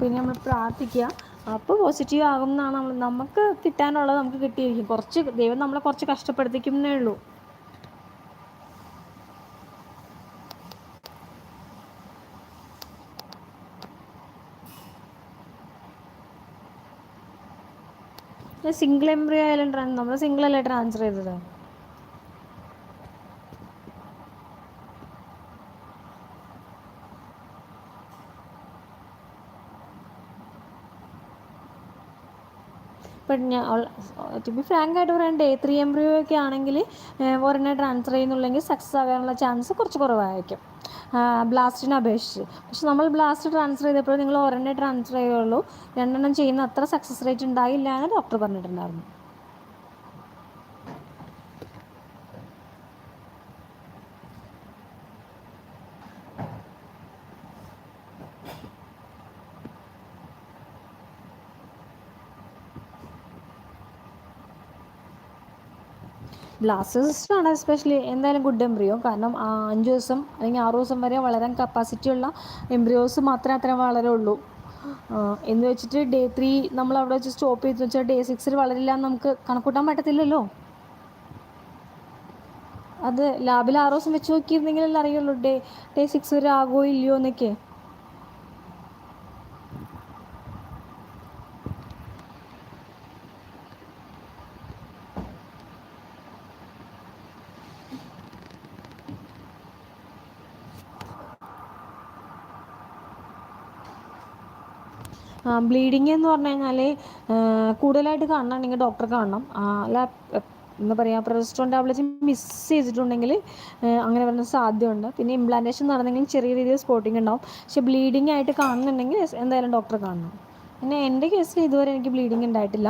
പിന്നെ നമ്മൾ പ്രാർത്ഥിക്കുക. അപ്പോൾ പോസിറ്റീവ് ആകും എന്നാണ് നമ്മൾ നമുക്ക് കിട്ടാനുള്ളത് നമുക്ക് കിട്ടിയിരിക്കും. കുറച്ച് ദൈവം നമ്മളെ കുറച്ച് കഷ്ടപ്പെടുത്തിക്കുന്നേ ഉള്ളൂ. സിംഗിൾ എംബ്രിയോ ആയാലും ട്രാൻസ് നമ്മൾ സിംഗിൾ അല്ലേ ട്രാൻസ്ഫർ ചെയ്തത്? ഇപ്പം ഞാൻ ടു ബി ഫ്രാങ്ക് ആയിട്ട് പറയാൻ ഡേ ത്രീ എംബ്രിയോ ഒക്കെ ആണെങ്കിൽ ഒരെണ്ണം ട്രാൻസ്ഫർ ചെയ്യുന്നുള്ളെങ്കിൽ സക്സസ് ആകാനുള്ള ചാൻസ് കുറച്ച് കുറവായിരിക്കും. ബ്ലാസ്റ്റിനെ അപേക്ഷിച്ച്. പക്ഷെ നമ്മൾ ബ്ലാസ്റ്റ് ട്രാൻസ്ഫർ ചെയ്തപ്പോൾ നിങ്ങൾ ഒരെണ്ണേ ട്രാൻസ്ഫർ ചെയ്യുള്ളൂ. രണ്ടെണ്ണം ചെയ്യുന്ന അത്ര സക്സസ് റേറ്റ് ഉണ്ടായില്ല എന്ന് ഡോക്ടർ പറഞ്ഞിട്ടുണ്ടായിരുന്നു. ബ്ലാസ്റ്റേഴ്സിനാണ് എസ്പെഷ്യലി എന്തായാലും ഗുഡ് എംബ്രിയോ കാരണം അഞ്ച് ദിവസം അല്ലെങ്കിൽ ആറ് ദിവസം വരെ വളരാൻ കപ്പാസിറ്റി ഉള്ള എംബ്രിയോസ് മാത്രമേ അത്രയും വളരുള്ളൂ. എന്ന് വെച്ചിട്ട് ഡേ ത്രീ നമ്മൾ അവിടെ വെച്ച് സ്റ്റോപ്പ് ചെയ്ത് വെച്ചാൽ ഡേ സിക്സിൽ വളരില്ല എന്ന് നമുക്ക് കണക്കൂട്ടാൻ പറ്റത്തില്ലല്ലോ? അത് ലാബിൽ ആറ് ദിവസം വെച്ച് നോക്കിയിരുന്നെങ്കിലല്ലേ അറിയുള്ളൂ ഡേ ഡേ സിക്സ് വരെ ആകുമോ ഇല്ലയോ എന്നൊക്കെ. ബ്ലീഡിങ് എന്ന് പറഞ്ഞു കഴിഞ്ഞാൽ കൂടുതലായിട്ട് കാണണമെങ്കിൽ ഡോക്ടറെ കാണണം. അല്ല എന്താ പറയുക പ്രൊജസ്ട്രോൺ ടാബ്ലറ്റ് മിസ് ചെയ്തിട്ടുണ്ടെങ്കിൽ അങ്ങനെ വരുന്ന സാധ്യതയുണ്ട്. പിന്നെ ഇംപ്ലാന്റേഷൻ നടന്നെങ്കിൽ ചെറിയ രീതിയിൽ സ്പോട്ടിങ് ഉണ്ടാവും. പക്ഷെ ബ്ലീഡിങ് ആയിട്ട് കാണുന്നുണ്ടെങ്കിൽ എന്തായാലും ഡോക്ടറെ കാണണം. പിന്നെ എന്റെ കേസിൽ ഇതുവരെ എനിക്ക് ബ്ലീഡിങ് ഉണ്ടായിട്ടില്ല.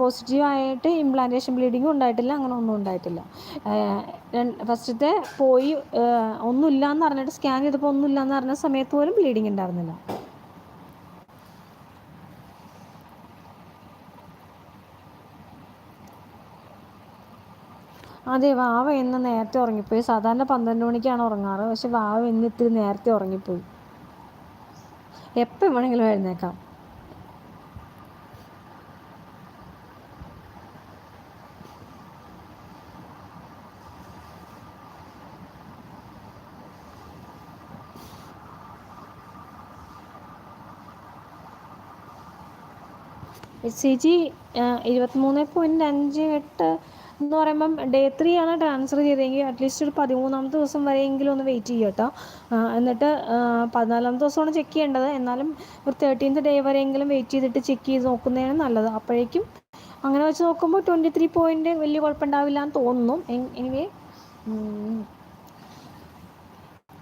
പോസിറ്റീവായിട്ട് ഇംപ്ലാന്റേഷൻ ബ്ലീഡിങ്ങും ഉണ്ടായിട്ടില്ല അങ്ങനെ ഒന്നും ഉണ്ടായിട്ടില്ല. ഫസ്റ്റത്തെ പോയി ഒന്നുമില്ല എന്ന് പറഞ്ഞിട്ട് സ്കാൻ ചെയ്തപ്പോൾ ഒന്നുമില്ല എന്ന് പറഞ്ഞ സമയത്ത് പോലും ബ്ലീഡിങ് ഉണ്ടായിരുന്നില്ല. അതെ വാവ ഇന്ന് നേരത്തെ ഉറങ്ങിപ്പോയി. സാധാരണ പന്ത്രണ്ട് മണിക്കാണ് ഉറങ്ങാറ്. പക്ഷെ വാവ ഇന്ന് ഇത്തിരി നേരത്തെ ഉറങ്ങിപ്പോയി. എപ്പോൾ വേണമെങ്കിലും എഴുന്നേക്കാം. എച്ച് സി ജി ഇരുപത്തിമൂന്ന് പോയിന്റ് അഞ്ച് എട്ട് എന്ന് പറയുമ്പം ഡേ ത്രീ ആണ് ട്രാൻസ്ഫർ ചെയ്തതെങ്കിൽ അറ്റ്ലീസ്റ്റ് ഒരു പതിമൂന്നാമത്തെ ദിവസം വരെയെങ്കിലും ഒന്ന് വെയിറ്റ് ചെയ്യുക കേട്ടോ. എന്നിട്ട് പതിനാലാമത്തെ ദിവസമാണ് ചെക്ക് ചെയ്യേണ്ടത്. എന്നാലും ഒരു തേർട്ടീൻത്ത് ഡേ വരെയെങ്കിലും വെയിറ്റ് ചെയ്തിട്ട് ചെക്ക് ചെയ്ത് നോക്കുന്നതാണ് നല്ലത്. അപ്പോഴേക്കും അങ്ങനെ വെച്ച് നോക്കുമ്പോൾ ട്വന്റി ത്രീ പോയിന്റ് വലിയ കുഴപ്പമുണ്ടാവില്ല എന്ന് തോന്നുന്നു. എനിവേ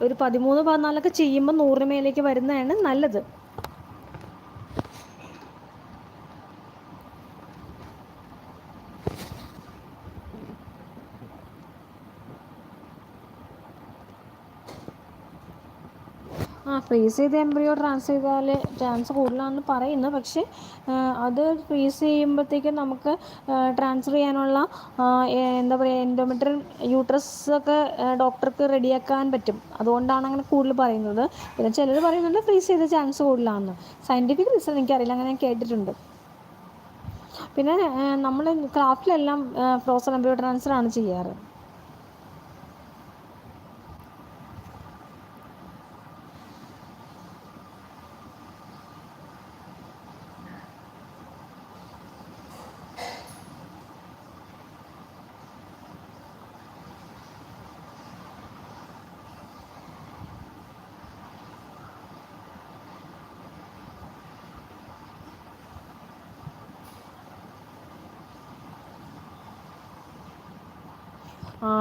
ഒരു പതിമൂന്ന് പതിനാലൊക്കെ ചെയ്യുമ്പോൾ നൂറിന് മേലേക്ക് വരുന്നതാണ് നല്ലത്. ആ ഫ്രീസ് ചെയ്ത് എംബ്രിയോ ട്രാൻസ് ചെയ്താൽ ചാൻസ് കൂടുതലാണെന്ന് പറയുന്നു. പക്ഷേ അത് ഫ്രീസ് ചെയ്യുമ്പോഴത്തേക്കും നമുക്ക് ട്രാൻസ്ഫർ ചെയ്യാനുള്ള എന്താ പറയുക എൻഡോമെട്രിയൽ യൂട്രസ് ഒക്കെ ഡോക്ടർക്ക് റെഡിയാക്കാൻ പറ്റും. അതുകൊണ്ടാണ് അങ്ങനെ കൂടുതൽ പറയുന്നത്. പിന്നെ ചിലർ പറയുന്നുണ്ട് ഫ്രീസ് ചെയ്ത ചാൻസ് കൂടുതലാണെന്ന്. സയന്റിഫിക് റീസൺ എനിക്കറിയില്ല അങ്ങനെ ഞാൻ കേട്ടിട്ടുണ്ട്. പിന്നെ നമ്മൾ ക്രാഫ്റ്റിലെല്ലാം ഫ്രോസൺ എംബ്രിയോ ട്രാൻസ്ഫർ ആണ് ചെയ്യാറ്.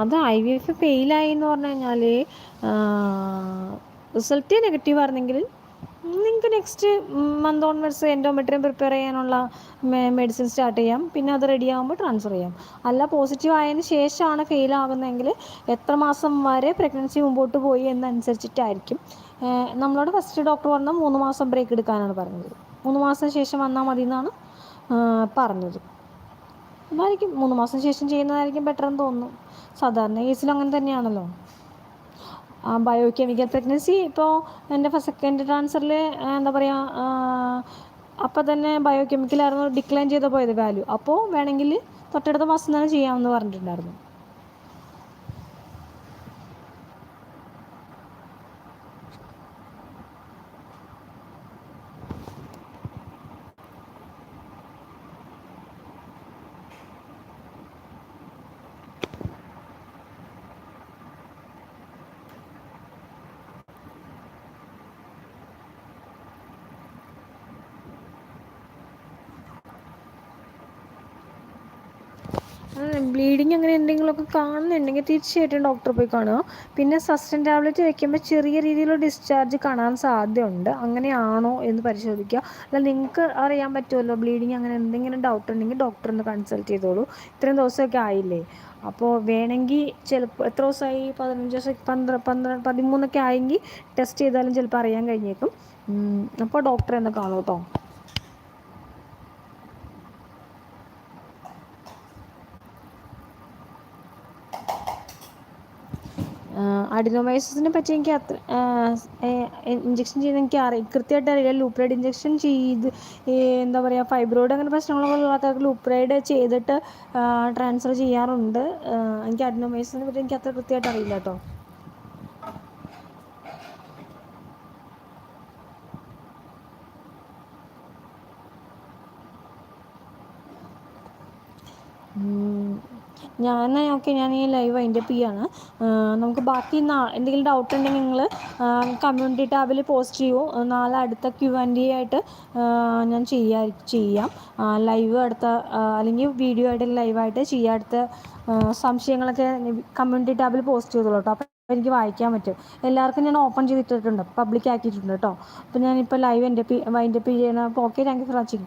അത് ഐ വി എഫ് ഫെയിലായി എന്ന് പറഞ്ഞു കഴിഞ്ഞാൽ റിസൾട്ട് നെഗറ്റീവ് ആയിരുന്നെങ്കിൽ നിങ്ങൾക്ക് next month onwards endometrium prepare ചെയ്യാനുള്ള മെഡിസിൻ സ്റ്റാർട്ട് ചെയ്യാം. പിന്നെ അത് റെഡി ആകുമ്പോൾ ട്രാൻസ്ഫർ ചെയ്യാം. അല്ല പോസിറ്റീവ് ആയതിന് ശേഷമാണ് ഫെയിൽ ആകുന്നതെങ്കിൽ എത്ര മാസം വരെ പ്രഗ്നൻസി മുമ്പോട്ട് പോയി എന്നനുസരിച്ചിട്ടായിരിക്കും. നമ്മളോട് ഫസ്റ്റ് ഡോക്ടർ പറഞ്ഞാൽ മൂന്ന് മാസം ബ്രേക്ക് എടുക്കാനാണ് പറഞ്ഞത്. മൂന്ന് മാസം ശേഷം വന്നാൽ മതി എന്നാണ് പറഞ്ഞത്. അതായിരിക്കും മൂന്ന് മാസം ശേഷം ചെയ്യുന്നതായിരിക്കും ബെറ്റർ എന്ന് തോന്നുന്നു. സാധാരണ കേസിൽ അങ്ങനെ തന്നെയാണല്ലോ. ബയോ കെമിക്കൽ പ്രഗ്നൻസി ഇപ്പോൾ എന്റെ ഫസ്റ്റ് സെക്കൻഡ് ട്രാൻസ്ഫറിൽ എന്താ പറയുക അപ്പോൾ തന്നെ ബയോ കെമിക്കലായിരുന്നു ഡിക്ലൈൻ ചെയ്ത് പോയത് വാല്യൂ അപ്പോൾ വേണമെങ്കിൽ തൊട്ടടുത്ത മാസം തന്നെ ചെയ്യാമെന്ന് പറഞ്ഞിട്ടുണ്ടായിരുന്നു ബ്ലീഡിങ് അങ്ങനെ എന്തെങ്കിലുമൊക്കെ കാണുന്നുണ്ടെങ്കിൽ തീർച്ചയായിട്ടും ഡോക്ടറെ പോയി കാണുക. പിന്നെ സസ്റ്റൻ ടാബ്ലറ്റ് വെക്കുമ്പോൾ ചെറിയ രീതിയിലുള്ള ഡിസ്ചാർജ് കാണാൻ സാധ്യതയുണ്ട്. അങ്ങനെയാണോ എന്ന് പരിശോധിക്കുക. അല്ല നിങ്ങൾക്ക് അറിയാൻ പറ്റുമല്ലോ ബ്ലീഡിങ് അങ്ങനെ എന്തെങ്കിലും ഡൗട്ട് ഉണ്ടെങ്കിൽ ഡോക്ടറിനെ കൺസൾട്ട് ചെയ്തോളൂ. ഇത്രയും ദിവസമൊക്കെ ആയില്ലേ? അപ്പോൾ വേണമെങ്കിൽ ചിലപ്പോൾ എത്ര ദിവസമായി? പതിനഞ്ച് ദിവസം പന്ത്രണ്ട് പന്ത്രണ്ട് പതിമൂന്നൊക്കെ ആയെങ്കിൽ ടെസ്റ്റ് ചെയ്താലും ചിലപ്പോൾ അറിയാൻ കഴിഞ്ഞേക്കും. അപ്പോൾ ഡോക്ടറെ ഒന്ന് കാണൂ കേട്ടോ. അഡിനോമൈസിസിനെ പറ്റി എനിക്ക് അത്ര ഇഞ്ചക്ഷൻ ചെയ്ത് എനിക്ക് അറി കൃത്യമായിട്ട് അറിയില്ല. ലൂപ്രൈഡ് ഇഞ്ചക്ഷൻ ചെയ്ത് എന്താ പറയുക ഫൈബ്രോയിഡ് അങ്ങനെ പ്രശ്നങ്ങളൊക്കെ ഉള്ളവർക്ക് ലൂപ്രൈഡ് ചെയ്തിട്ട് ട്രാൻസ്ഫർ ചെയ്യാറുണ്ട്. എനിക്ക് അഡിനോമൈസിസിനെ പറ്റി എനിക്ക് അത്ര കൃത്യമായിട്ട് അറിയില്ല കേട്ടോ. ഞാൻ ഓക്കെ ഞാൻ ഈ ലൈവ് അതിന്റെ പി ആണ് നമുക്ക് ബാക്കി നാ എന്തെങ്കിലും ഡൗട്ട് ഉണ്ടെങ്കിൽ നിങ്ങൾ കമ്മ്യൂണിറ്റി ടാബിൽ പോസ്റ്റ് ചെയ്യൂ. നാളെ അടുത്ത ക്യു ആൻഡ് ഡി ആയിട്ട് ഞാൻ ചെയ്യാ ചെയ്യാം. ലൈവ് അടുത്ത അല്ലെങ്കിൽ വീഡിയോ ആയിട്ട് ലൈവായിട്ട് ചെയ്യാം. അടുത്ത സംശയങ്ങളൊക്കെ കമ്മ്യൂണിറ്റി ടാബിൽ പോസ്റ്റ് ചെയ്തോളൂ കേട്ടോ അപ്പോൾ എനിക്ക് വായിക്കാൻ പറ്റും. എല്ലാവർക്കും ഞാൻ ഓപ്പൺ ചെയ്തിട്ടിട്ടുണ്ട്. പബ്ലിക് ആക്കിയിട്ടുണ്ട് കേട്ടോ അപ്പോൾ ഞാനിപ്പോൾ ലൈവ് എന്റെ പി വൈൻഡപ്പ് ചെയ്യണം അപ്പോൾ okay thank you for watching